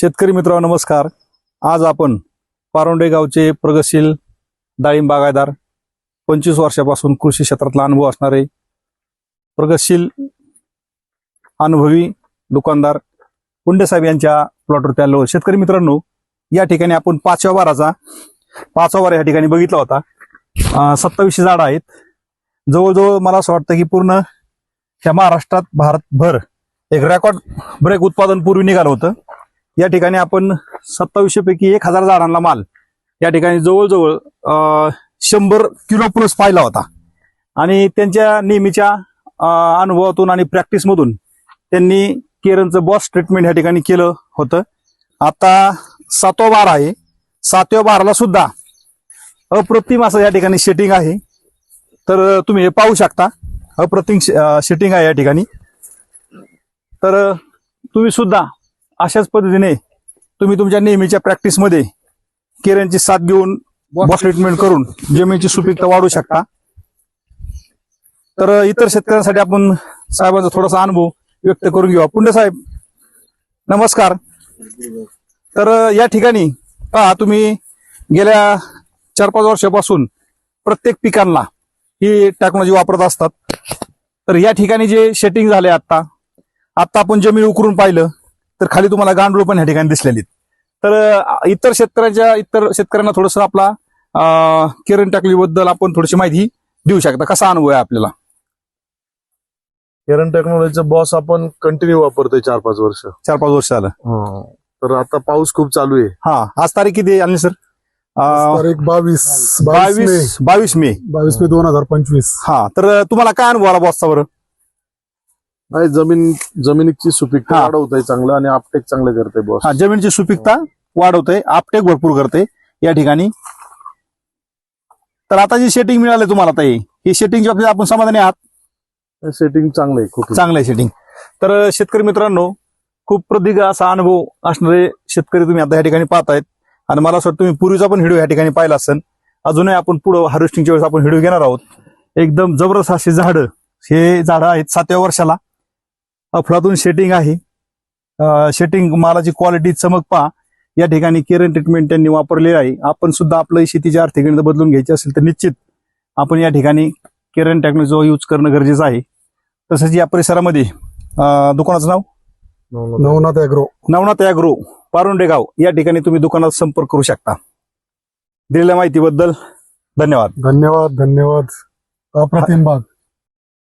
शेतकरी मित्रांनो नमस्कार. आज आपण पारोंडे गावचे प्रगतशील डाळिंब बागायदार पंचवीस वर्षापासून कृषी क्षेत्रातला अनुभव असणारे प्रगतशील अनुभवी दुकानदार पुंडे साहेब यांच्या प्लॉटवरती आलो शेतकरी मित्रांनो या ठिकाणी आपण पाचव्या वाराचा पाचवा वारा या ठिकाणी बघितला होता. सत्तावीसशे झाडं आहेत. जवळजवळ मला असं वाटतं की पूर्ण ह्या महाराष्ट्रात भारतभर एक रेकॉर्ड ब्रेक उत्पादन पूर्वी निघालं होतं. या ठिकाणी आपण सत्तावीसशे पैकी एक हजार झाडांना माल. या ठिकाणी जवळजवळ शंभर किलो प्लस पाहिला होता. आणि त्यांच्या नेहमीच्या अनुभवातून आणि प्रॅक्टिसमधून त्यांनी केरनचं बॉस ट्रीटमेंट या ठिकाणी केलं होतं. आता सातवा बार आहे. सातव्या बाराला सुद्धा अप्रतिम असं या ठिकाणी शेटिंग आहे. तर तुम्ही हे पाहू शकता. अप्रतिम शेटिंग आहे या ठिकाणी. तर तुम्ही सुद्धा अशाच पद्धतीने तुम्ही तुमच्या नेहमीच्या प्रॅक्टिसमध्ये केऱ्यांची साथ घेऊन बॉस ट्रीटमेंट करून जमिनीची सुपीकता वाढवू शकता. तर इतर शेतकऱ्यांसाठी आपण साहेबांचा थोडासा अनुभव व्यक्त करून घेऊ. पुंडे साहेब नमस्कार. तर या ठिकाणी पहा तुम्ही गेल्या चार पाच वर्षापासून प्रत्येक पिकांना ही टेक्नॉलॉजी वापरत असतात. तर या ठिकाणी जे शेटिंग झाले आता आता आपण जमीन उकरून पाहिलं. तर खाली तुम्हाला गांडूळ पण या ठिकाणी दिसलेली. तर इतर शेतकऱ्यांच्या इतर शेतकऱ्यांना थोडस आपला किरण टाकलीबद्दल आपण थोडीशी माहिती देऊ शकता. कसा अनुभव आहे आपल्याला? केरन टेक्नॉलॉजीचा बॉस आपण कंटिन्यू वापरतोय चार पाच वर्ष. चार पाच वर्ष झालं. तर आता पाऊस खूप चालू आहे. हा आज तारीख किती आहे सर? तारीख बावीस बावीस बावीस मे. बावीस मे. दोन हजार पंचवीस. हा तर तुम्हाला काय अनुभव आला बॉसचा बरं? आणि जमीन जमिनीची सुपीकता हा. वाढवतंय चांगलं आणि आपटेक चांगलं करते बॉस हा जमिनीची सुपीकता वाढवते आपटेक भरपूर करते या ठिकाणी. तर आता जी शेटिंग मिळाली तुम्हाला ताई ही शेटिंगच्या बाबतीत आपण समाधानी आहात? सेटिंग चांगलं आहे खूप चांगलं आहे शेटिंग तर शेतकरी मित्रांनो खूप प्रदीर्घ असा अनुभव असणारे शेतकरी तुम्ही आता या ठिकाणी पाहतायत. आणि मला असं वाटतं तुम्ही पूर्वीचा पण व्हिडिओ या ठिकाणी पाहिला असेल. अजूनही आपण पुढं हार्वेस्टिंगच्या वेळेस आपण व्हिडिओ घेणार आहोत. एकदम जबरदस्त अशी झाडं हे झाडं आहेत सातव्या वर्षाला. फळातून शेटिंग आहे. शेटिंग मालाची क्वालिटी चमक पहा. या ठिकाणी केरन ट्रीटमेंट त्यांनी वापरलेली आहे. आपण सुद्धा आपलं शेतीची आर्थिक गणित बदलून घ्यायची असेल तर निश्चित आपण या ठिकाणी केरन टेक्नॉलॉजी यूज करणं गरजेचं आहे. तसंच या परिसरामध्ये दुकानाचं नाव? नवनाथ अॅग्रो नवनाथ अॅग्रो पारुंडे गाव या ठिकाणी तुम्ही दुकानात संपर्क करू शकता. दिलेल्या माहितीबद्दल धन्यवाद. धन्यवाद धन्यवाद. अप्रतिम बाग.